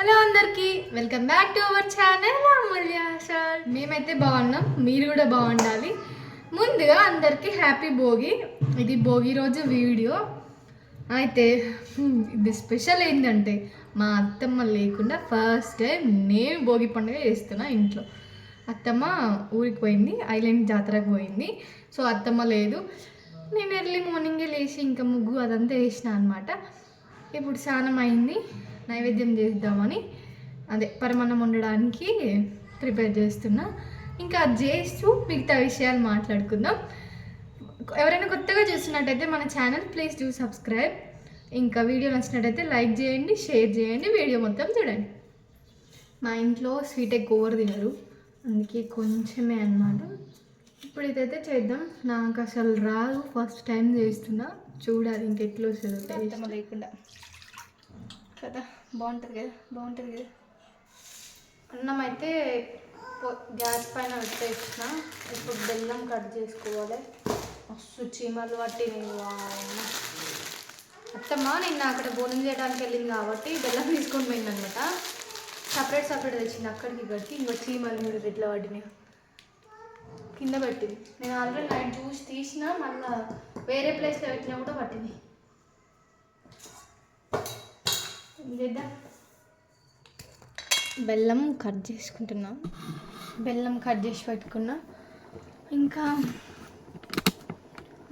Hello అందరికీ welcome back to our channel Amulya sir. మేమైతే బాగున్నాం మీరు కూడా బాగుండాలి. ముందుగా అందరికీ హ్యాపీ భోగి. ఇది భోగి రోజు వీడియో. అయితే ఇది స్పెషల్ ఏంటంటే మా అత్తమ్మ లేకుండా ఫస్ట్ టైం నేను భోగి పండుగ చేస్తున్నా ఇంట్లో. అత్తమ్మ ఊరికి పోయింది ఐలాండ్ జాతరకు పోయింది. సో అత్తమ్మ లేదు. నేను ఎర్లీ మార్నింగే లేచి ఇంకా ముగ్గు అదంతా వేసిన అనమాట ఇప్పుడు స్నానం అయింది. నైవేద్యం చేద్దామని అదే పరమాన్నం వండడానికి ప్రిపేర్ చేస్తున్నా. ఇంకా అది చేస్తూ మిగతా విషయాలు మాట్లాడుకుందాం. ఎవరైనా కొత్తగా చూస్తున్నట్టయితే మన ఛానల్ ప్లీజ్ డూ సబ్స్క్రైబ్. ఇంకా వీడియో నచ్చినట్టయితే లైక్ చేయండి షేర్ చేయండి వీడియో మొత్తం చూడండి. మా ఇంట్లో స్వీట్ ఎక్కువ ఓవర్ తినరు. అందుకే కొంచెమే అన్నమాట. ఇప్పుడు ఇదైతే చేద్దాం. నాకు అసలు రాదు. ఫస్ట్ టైం చేస్తున్నా. చూడాలి ఇంకెట్లు వస్తుందో లేకుండా. కదా బాగుంటుంది కదా బాగుంటుంది కదా. అన్నం అయితే గ్యాస్ పైన పెట్టేసిన. ఇప్పుడు బెల్లం కట్ చేసుకోవాలి. మస్తు చీమలు వామ్మో. అత్తమ్మ నిన్న అక్కడ భోజనం చేయడానికి వెళ్ళింది కాబట్టి బెల్లం తీసుకొని పోయింది అనమాట సపరేట్ సపరేట్ తెచ్చింది అక్కడికి ఇక్కడికి ఇంకో చీమలు కూడా ఎట్లా పట్టినాయి. కింద పెట్టింది. నేను ఆల్రెడీ నైట్ చూసి తీసిన మళ్ళీ వేరే ప్లేస్లో పెట్టినా కూడా పట్టింది ఏం చేద్దాం బెల్లం కట్ చేసుకుంటున్నా. బెల్లం కట్ చేసి పెట్టుకున్నా. ఇంకా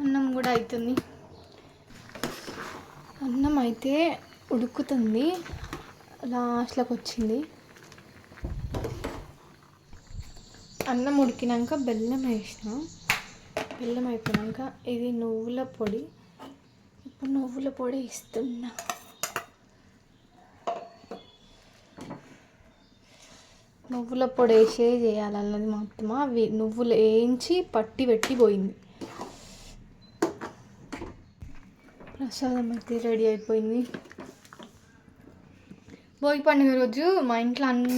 అన్నం కూడా అవుతుంది అన్నం అయితే ఉడుకుతుంది. లాస్ట్లోకి వచ్చింది. అన్నం ఉడికినాక బెల్లం వేసిన. బెల్లం అయిపోయాక ఇది నువ్వుల పొడి. ఇప్పుడు నువ్వుల పొడి ఇస్తున్నా. నువ్వుల పొడి వేసే చేయాలన్నది మొత్తం అవి నువ్వులు వేయించి పట్టి పెట్టి పోయింది. ప్రసాదం అయితే రెడీ అయిపోయింది. భోగి పండుగ రోజు మా ఇంట్లో అన్ని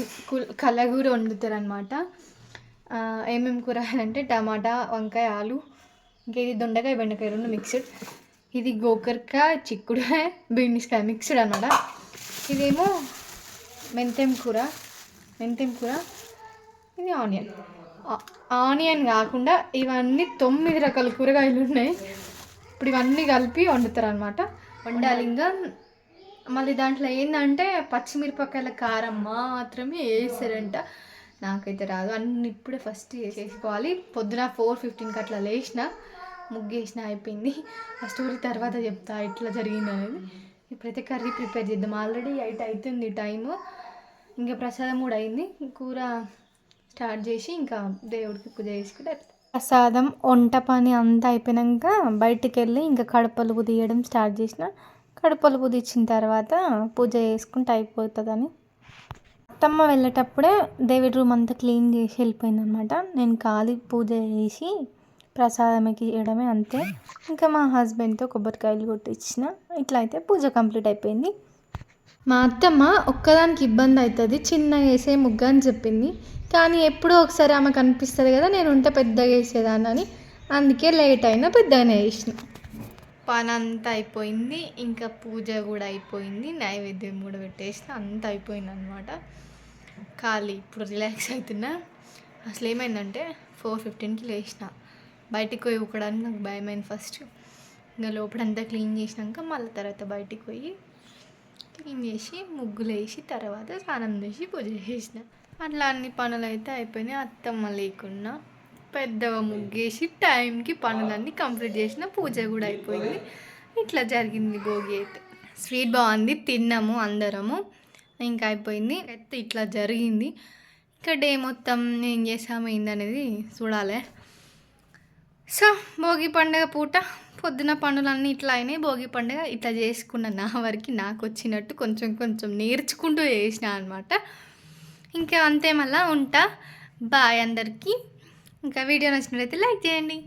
కలగూర వండుతారు అనమాట ఏమేమి కూర అంటే టమాటా వంకాయ ఆలు ఇంకా ఇది దొండకాయ బెండకాయ రెండు మిక్స్డ్ ఇది గోకరకాయ చిక్కుడుకాయ బీన్స్కాయ మిక్స్డ్ అనమాట ఇదేమో మెంతెం కూర. మెంతెం కూర. ఇది ఆనియన్. ఆనియన్ కాకుండా ఇవన్నీ తొమ్మిది రకాల కూరగాయలు ఉన్నాయి. ఇప్పుడు ఇవన్నీ కలిపి వండుతారు అనమాట వండాలి ఇంకా మళ్ళీ దాంట్లో ఏంటంటే పచ్చిమిరపకాయల కారం మాత్రమే వేసారంట. నాకైతే రాదు. అన్ని ఇప్పుడే ఫస్ట్ చేసుకోవాలి పొద్దున ఫోర్ ఫిఫ్టీన్కి అట్లా లేచిన ముగ్గేసిన అయిపోయింది. ఆ స్టోరీ తర్వాత చెప్తా ఇట్లా జరిగింది అనేది ఇప్పుడైతే కర్రీ ప్రిపేర్ చేద్దాం. ఆల్రెడీ ఎయిట్ అవుతుంది టైము. ఇంకా ప్రసాదం కూడా అయింది. కూర స్టార్ట్ చేసి ఇంకా దేవుడికి పూజ చేసుకుంటే ప్రసాదం వంట పని అంతా అయిపోయాక బయటికి వెళ్ళి ఇంకా కడపలుగు తీయడం స్టార్ట్ చేసిన. కడపలుగు తీసిన తర్వాత పూజ చేసుకుంటే అయిపోతుందని. అత్తమ్మ వెళ్ళేటప్పుడే దేవుడి రూమ్ అంతా క్లీన్ చేసి వెళ్ళిపోయింది అనమాట నేను ఖాళీ పూజ చేసి ప్రసాదంకి ఇవ్వడమే అంతే. ఇంకా మా హస్బెండ్తో కొబ్బరికాయలు కొట్టించిన ఇట్లా అయితే పూజ కంప్లీట్ అయిపోయింది. మా అత్తమ్మ ఒక్కదానికి ఇబ్బంది అవుతుంది చిన్నగా వేసే ముగ్గు అని చెప్పింది. కానీ ఎప్పుడో ఒకసారి ఆమెకు అనిపిస్తుంది కదా నేను ఉంటే పెద్దగా వేసేదాన్ని అని. అందుకే లేట్ అయినా పెద్దగానే వేసిన. పని అంతా అయిపోయింది ఇంకా పూజ కూడా అయిపోయింది నైవేద్యం కూడా పెట్టేసిన అంతా అయిపోయింది అనమాట ఖాళీ ఇప్పుడు రిలాక్స్ అవుతున్నా. అసలు ఏమైందంటే ఫోర్ ఫిఫ్టీన్కి లేచిన బయటికి పోయి ఊకడానికి నాకు భయమైంది ఫస్ట్. ఇంకా లోపలంతా క్లీన్ చేసినాక మళ్ళీ తర్వాత బయటికి పోయి క్లీన్ చేసి ముగ్గులు వేసి తర్వాత స్నానం చేసి పూజ చేసిన. అట్లా అన్ని పనులు అయితే అయిపోయినాయి. అత్తమ్మ లేకున్నా పెద్దగా ముగ్గేసి టైంకి పనులన్నీ కంప్లీట్ చేసిన పూజ కూడా అయిపోయింది. ఇట్లా జరిగింది భోగి అయితే. స్వీట్ బాగుంది తిన్నాము అందరము. ఇంకా అయిపోయింది. అయితే ఇట్లా జరిగింది. ఇంకా డే మొత్తం ఏం చేసాము ఏందనేది చూడాలి. సో భోగి పండుగ పూట పొద్దున పనులన్నీ ఇట్లా అయినాయి. భోగి పండుగ ఇట్లా చేసుకున్న నా వరకు నాకు వచ్చినట్టు కొంచెం కొంచెం నేర్చుకుంటూ చేసిన అనమాట ఇంకా అంతే మళ్ళా ఉంటా. బాయ్ అందరికీ. ఇంకా వీడియో నచ్చినట్లయితే లైక్ చేయండి.